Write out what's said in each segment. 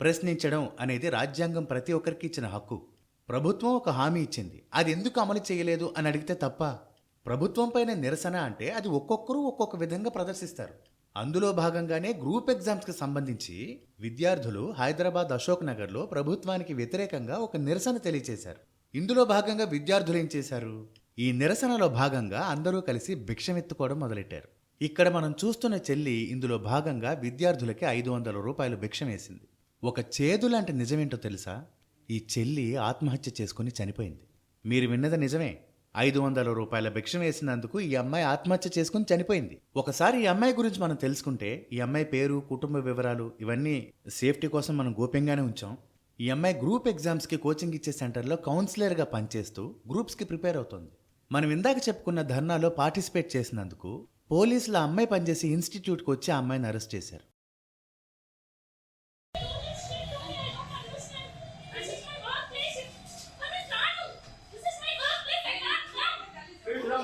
ప్రశ్నించడం అనేది రాజ్యాంగం ప్రతి ఒక్కరికి ఇచ్చిన హక్కు. ప్రభుత్వం ఒక హామీ ఇచ్చింది. అది ఎందుకు అమలు చేయలేదు అని అడిగితే తప్ప ప్రభుత్వంపైన నిరసన అంటే అది ఒక్కొక్కరు ఒక్కొక్క విధంగా ప్రదర్శిస్తారు. అందులో భాగంగానే గ్రూప్ ఎగ్జామ్స్కి సంబంధించి విద్యార్థులు హైదరాబాద్ అశోక్ నగర్లో ప్రభుత్వానికి వ్యతిరేకంగా ఒక నిరసన తెలియచేశారు. ఇందులో భాగంగా విద్యార్థులు ఏం చేశారు? ఈ నిరసనలో భాగంగా అందరూ కలిసి భిక్షమెత్తుకోవడం మొదలెట్టారు. ఇక్కడ మనం చూస్తున్న చెల్లి ఇందులో భాగంగా విద్యార్థులకి ఐదు వందల రూపాయలు భిక్షం వేసింది ఒక చేదు లాంటి నిజమేంటో తెలుసా? ఈ చెల్లి ఆత్మహత్య చేసుకుని చనిపోయింది. మీరు విన్నది నిజమే. ఐదు వందల రూపాయల భిక్షం వేసినందుకు ఈ అమ్మాయి ఆత్మహత్య చేసుకుని చనిపోయింది. ఒకసారి ఈ అమ్మాయి గురించి మనం తెలుసుకుంటే ఈ అమ్మాయి పేరు కుటుంబ వివరాలు ఇవన్నీ సేఫ్టీ కోసం మనం గోప్యంగానే ఉంచాం. ఈ అమ్మాయి గ్రూప్ ఎగ్జామ్స్కి కోచింగ్ ఇచ్చే సెంటర్లో కౌన్సిలర్గా పనిచేస్తూ గ్రూప్స్కి ప్రిపేర్ అవుతోంది. మనం ఇందాక చెప్పుకున్న ధర్నాలో పార్టిసిపేట్ చేసినందుకు పోలీసులు ఆ అమ్మాయి పనిచేసే ఇన్స్టిట్యూట్కి వచ్చి ఆ అమ్మాయిని అరెస్ట్ చేశారు.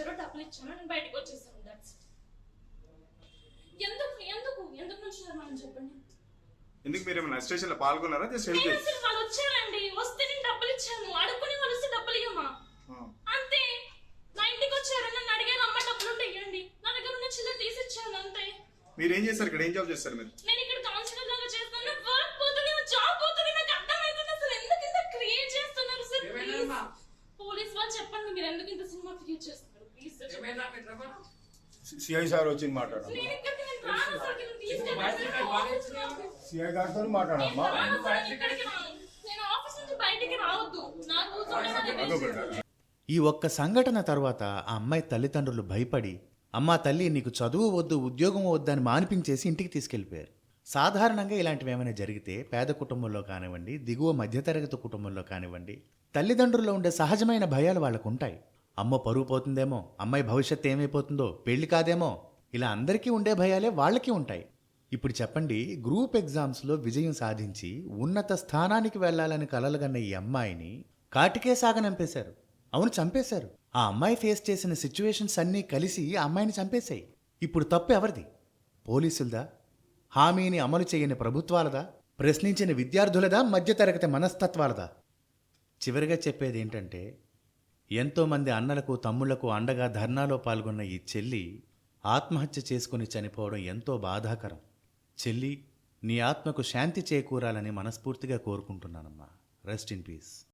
వచ్చారు డబ్బులు ఇచ్చాను నేను బయటకు వచ్చేసాను దట్స్ ఎందుకు ఎందుకు ఎందుకు నుంచి మనం చెప్పండి? ఎందుకు మీరు ఏమైనా స్టేషన్లో పాల్గొన్నారా? జస్ట్ హెల్ప్ నేను చేసి వాళ్ళు వచ్చారండి వస్తే నేను డబ్బులు ఇచ్చాను అడుక్కుని వాళ్ళు వస్తే డబ్బులు ఇవ్వమా అంతే. నా ఇంటికి వచ్చారు నన్ను అడిగారు అమ్మ డబ్బులు ఉంటే ఇవ్వండి నా దగ్గర ఉన్న చిల్లర తీసి ఇచ్చాను అంతే. మీరు ఏం చేస్తారు ఇక్కడ? ఏం జాబ్ చేస్తారు మీరు? నేను ఇక్కడ కౌన్సిలర్ లాగా చేస్తాను వర్క్ పోతుంది జాబ్ పోతుంది నాకు అర్థమవుతుంది అసలు. ఎందుకు ఇంత క్రియేట్ చేస్తున్నారు సార్ ప్లీజ్ పోలీస్ వాళ్ళు చెప్పండి మీరు ఎందుకు ఇంత సినిమా క్రియేట్ చేస్తున్నారు? సిఐ సార్ సిఐ గారితో మాట్లాడమ్మా ఈ ఒక్క సంఘటన తర్వాత ఆ అమ్మాయి తల్లిదండ్రులు భయపడి అమ్మా తల్లి నీకు చదువు వద్దు ఉద్యోగం వద్దు అని మానిపించేసి ఇంటికి తీసుకెళ్ళిపోయారు సాధారణంగా ఇలాంటివి ఏమైనా జరిగితే పేద కుటుంబంలో కానివ్వండి దిగువ మధ్యతరగతి కుటుంబంలో కానివ్వండి తల్లిదండ్రుల్లో ఉండే సహజమైన భయాలు వాళ్ళకు ఉంటాయి అమ్మ పరువు పోతుందేమో అమ్మాయి భవిష్యత్తు ఏమైపోతుందో పెళ్ళి కాదేమో ఇలా అందరికీ ఉండే భయాలే వాళ్ళకి ఉంటాయి. ఇప్పుడు చెప్పండి గ్రూప్ ఎగ్జామ్స్లో విజయం సాధించి ఉన్నత స్థానానికి వెళ్ళాలని కలలుగన్న ఈ అమ్మాయిని కాటికే సాగనంపేశారు అవును చంపేశారు. ఆ అమ్మాయి ఫేస్ చేసిన సిచ్యువేషన్స్ అన్నీ కలిసి ఆ అమ్మాయిని చంపేశాయి. ఇప్పుడు తప్పు ఎవరిది? పోలీసులదా? హామీని అమలు చేయని ప్రభుత్వాలదా? ప్రశ్నించిన విద్యార్థులదా? మధ్యతరగతి మనస్తత్వాలదా? చివరిగా చెప్పేది ఏంటంటే ఎంతోమంది అన్నలకు తమ్ముళ్ళకు అండగా ధర్నాలో పాల్గొన్న ఈ చెల్లి ఆత్మహత్య చేసుకుని చనిపోవడం ఎంతో బాధాకరం. చెల్లి నీ ఆత్మకు శాంతి చేకూరాలని మనస్ఫూర్తిగా కోరుకుంటున్నానమ్మా. Rest in peace